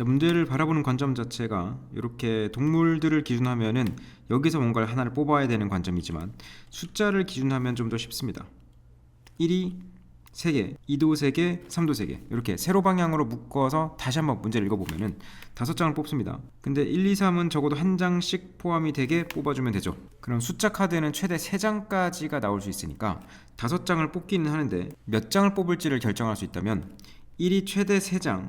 자, 문제를 바라보는 관점 자체가 이렇게 동물들을 기준하면은 여기서 뭔가를 하나를 뽑아야 되는 관점이지만 숫자를 기준하면 좀 더 쉽습니다. 1이 3개, 2도 3개, 3도 3개 이렇게 세로 방향으로 묶어서 다시 한번 문제를 읽어보면은 다섯 장을 뽑습니다. 근데 1, 2, 3은 적어도 한 장씩 포함이 되게 뽑아주면 되죠. 그럼 숫자 카드는 최대 3장까지가 나올 수 있으니까 다섯 장을 뽑기는 하는데 몇 장을 뽑을지를 결정할 수 있다면 1이 최대 3장,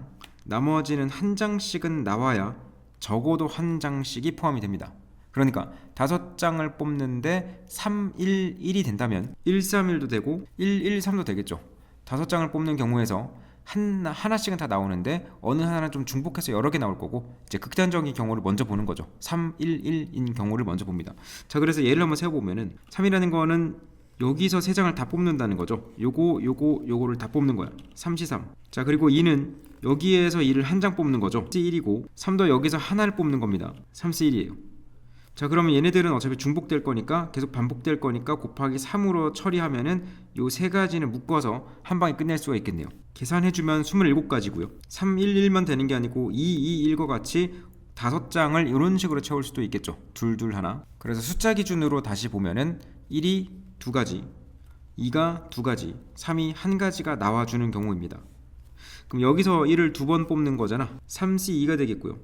나머지는 한 장씩은 나와야 적어도 한 장씩이 포함이 됩니다. 그러니까 다섯 장을 뽑는데 3, 1, 1이 된다면 1, 3, 1도 되고 1, 1, 3도 되겠죠. 다섯 장을 뽑는 경우에서 한 하나씩은 다 나오는데 어느 하나는 좀 중복해서 여러 개 나올 거고 이제 극단적인 경우를 먼저 보는 거죠. 3, 1, 1인 경우를 먼저 봅니다. 자, 그래서 예를 한번 세워 보면은 3이라는 거는 여기서 세 장을 다 뽑는다는 거죠. 요거 요거 요거를 다 뽑는 거야. 3시 3. 자, 그리고 2는 여기에서 2를 한 장 뽑는 거죠. 1이고 3도 여기서 하나를 뽑는 겁니다. 3시 1이에요. 자 그러면 얘네들은 어차피 중복될 거니까 계속 반복될 거니까 곱하기 3으로 처리하면은 요 세 가지는 묶어서 한 방에 끝낼 수가 있겠네요. 계산해 주면 27가지고요. 3, 1, 1만 되는 게 아니고 2, 2, 1과 같이 다섯 장을 이런 식으로 채울 수도 있겠죠. 둘, 둘, 하나. 그래서 숫자 기준으로 다시 보면은 1이 두 가지, 2가 두 가지, 3이 한 가지가 나와주는 경우입니다. 그럼 여기서 1을 두 번 뽑는 거잖아. 3C 2가 되겠고요.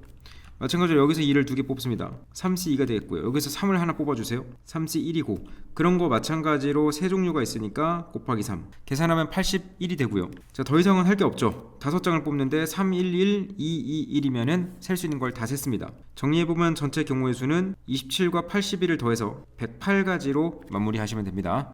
마찬가지로 여기서 2를 두 개 뽑습니다. 3C 2가 되겠고요. 여기서 3을 하나 뽑아주세요. 3C 1이고 그런 거 마찬가지로 세 종류가 있으니까 곱하기 3 계산하면 81이 되고요. 자 더 이상은 할 게 없죠. 다섯 장을 뽑는데 3, 1, 1, 2, 2, 1이면은 셀 수 있는 걸 다 셌습니다. 정리해보면 전체 경우의 수는 27과 81을 더해서 108가지로 마무리하시면 됩니다.